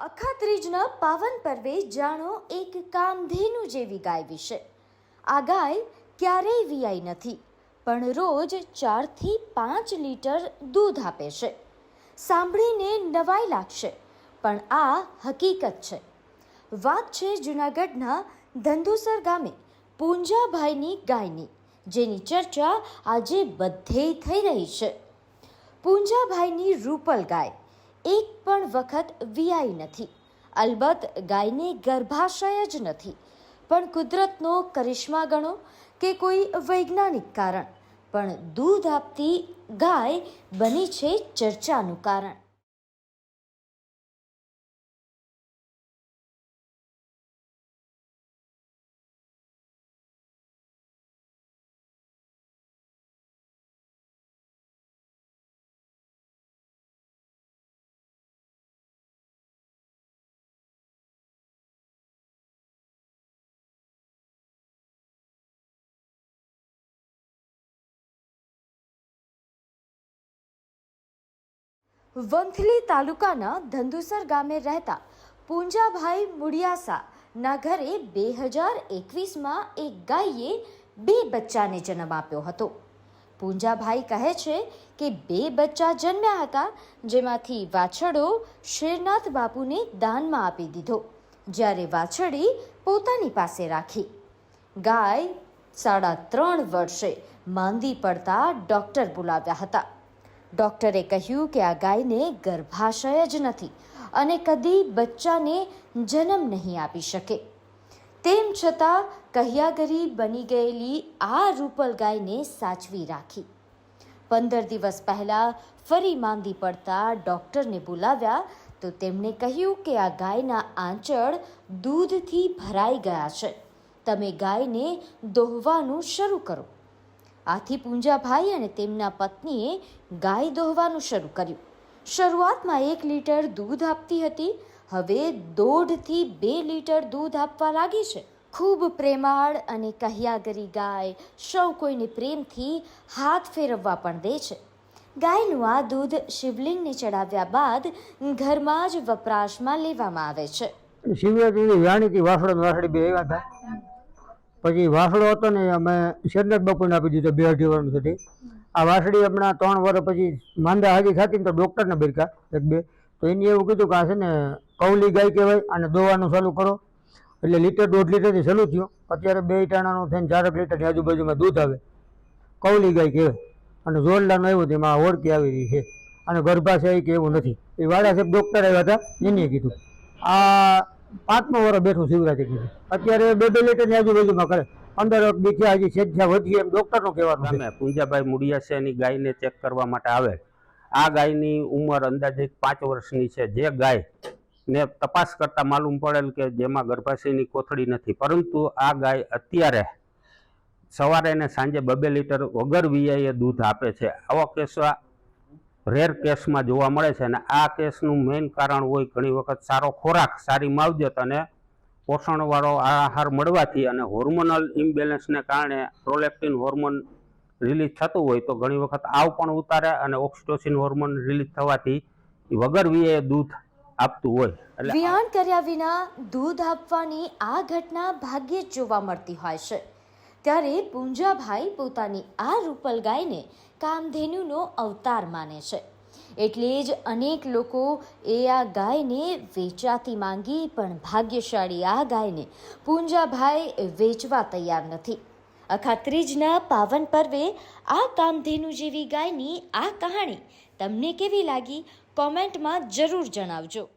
અખાત્રીજના પાવન પર્વે જાણો એક કામધેનુ જેવી ગાય વિશે. આ ગાય ક્યારેય વિયાઈ નથી, પણ રોજ ચારથી પાંચ લીટર દૂધ આપે છે. સાંભળીને નવાઈ લાગશે, પણ આ હકીકત છે. વાત છે જૂનાગઢના ધંધુસર ગામે, પૂંજાભાઈની ગાયની, જેની ચર્ચા આજે બધે થઈ રહી છે. પૂંજાભાઈની રૂપલ ગાય એક પણ વખત વિયાઈ નથી. અલબત્ત, ગાયને ગર્ભાશય જ નથી. પણ કુદરતનો કરિશ્મા ગણો કે કોઈ વૈજ્ઞાનિક કારણ. પણ દૂધ આપતી ગાય બની છે ચર્ચાનું કારણ. વંથલી તાલુકાના ધંધુસર ગામે રહેતા પૂંજાભાઈ મુડિયાસા ના ઘરે બે હજાર એકવીસમાં એક ગાયે બે બચ્ચાને જન્મ આપ્યો હતો. પૂંજાભાઈ કહે છે કે બે બચ્ચા જન્મ્યા હતા, જેમાંથી વાછડો શેરનાથ બાપુને દાનમાં આપી દીધો, જ્યારે વાછડી પોતાની પાસે રાખી. ગાય સાડા ત્રણ વર્ષે માંદી પડતા ડૉક્ટર બોલાવ્યા હતા. ડૉક્ટરે કહ્યું કે આ ગાયને ગર્ભાશય જ નથી અને કદી બચ્ચાને જન્મ નહીં આપી શકે. તેમ છતાં કહ્યાગરી બની ગયેલી આ રૂપલ ગાયને સાચવી રાખી. પંદર દિવસ પહેલાં ફરી માંદી પડતા ડૉક્ટરને બોલાવ્યા તો તેમણે કહ્યું કે આ ગાયના આંચળ દૂધથી ભરાઈ ગયા છે. તમે ગાયને દોહવાનું શરૂ કરો. આથી પૂંજાભાઈ અને તેમના પત્નીએ ગાય દોહવાનું શરૂ કર્યું. શરૂઆતમાં એક લીટર દૂધ આપતી હતી, હવે દોઢથી બે લીટર દૂધ આપવા લાગી છે. ખૂબ પ્રેમાળ અને કહ્યાગરી ગાય સૌ કોઈને પ્રેમથી હાથ ફેરવવા પણ દે છે. ગાયનું આ દૂધ શિવલિંગને ચડાવ્યા બાદ ઘરમાં જ વપરાશમાં લેવામાં આવે છે. શિવરાત્રી જાણીતી વાસણ બે એવા હતા પછી વાસડો હતો ને, અમે શેરનાથ બાપુને આપી દીધો બે અઢી વર્ષ સુધી. આ વાસડી હમણાં ત્રણ વર્ષ પછી માંદા હાજી ખાતી ને તો ડૉક્ટરને બિરકા એક બે. તો એને એવું કીધું કે આ છે ને કૌલી ગાય કહેવાય અને દોવાનું ચાલુ કરો. એટલે લીટર દોઢ લીટરથી ચાલુ થયું. અત્યારે બે ટાણાનું થઈને ચારક લીટરની આજુબાજુમાં દૂધ આવે. કૌલી ગાય કહેવાય. અને જોરલાનું આવ્યું તેમાં ઓળખી આવી રહી છે. અને ગર્ભાશય કે એવું નથી. એ વાડા સાહેબ ડૉક્ટર આવ્યા હતા, એને કીધું. આ પાંચમો વર્ષ બેઠું શિવરાજે કીધું. અત્યારે બે બે લીટરની આજુબાજુમાં કરે. અંદર બીજા હજી સેજ્યા વધી એમ ડૉક્ટરનું કહેવાનું છે. મુડિયા છે, એની ગાયને ચેક કરવા માટે આવે. આ ગાયની ઉંમર અંદાજે પાંચ વર્ષની છે. જે ગાય ને તપાસ કરતા માલુમ પડેલ કે જેમાં ગર્ભાશયની કોથળી નથી. પરંતુ આ ગાય અત્યારે સવારે ને સાંજે બબે લીટર વગર વીઆઈએ દૂધ આપે છે. આવા કેસો રેર કેસમાં જોવા મળે છે અને આ કેસનું મેઇન કારણ હોય ઘણી વખત સારો ખોરાક, સારી માવજત અને પોષણવાળો આહાર મળવાથી અને હોર્મોનલ ઇમ્બેલેન્સને કારણે પ્રોલેક્ટિન હોર્મોન રિલીઝ થતું હોય તો ઘણી વખત આવ પણ ઉતારે અને ઓક્સિટોસિન હોર્મોન રિલીઝ થવાથી વગર વીએ દૂધ આપતું હોય. એટલે કર્યા વિના દૂધ આપવાની આ ઘટના ભાગ્યે જ જોવા મળતી હોય છે. ત્યારે પૂંજાભાઈ પોતાની આ રૂપલ ગાયને કામધેનુનો અવતાર માને છે. એટલે જ અનેક લોકો એ આ ગાયને વેચાતી માંગી, પણ ભાગ્યશાળી આ ગાયને પૂંજાભાઈ વેચવા તૈયાર નથી. અખાત્રીજના પાવન પર્વે આ કામધેનુ જેવી ગાયની આ કહાણી તમને કેવી લાગી? કોમેન્ટમાં જરૂર જણાવજો.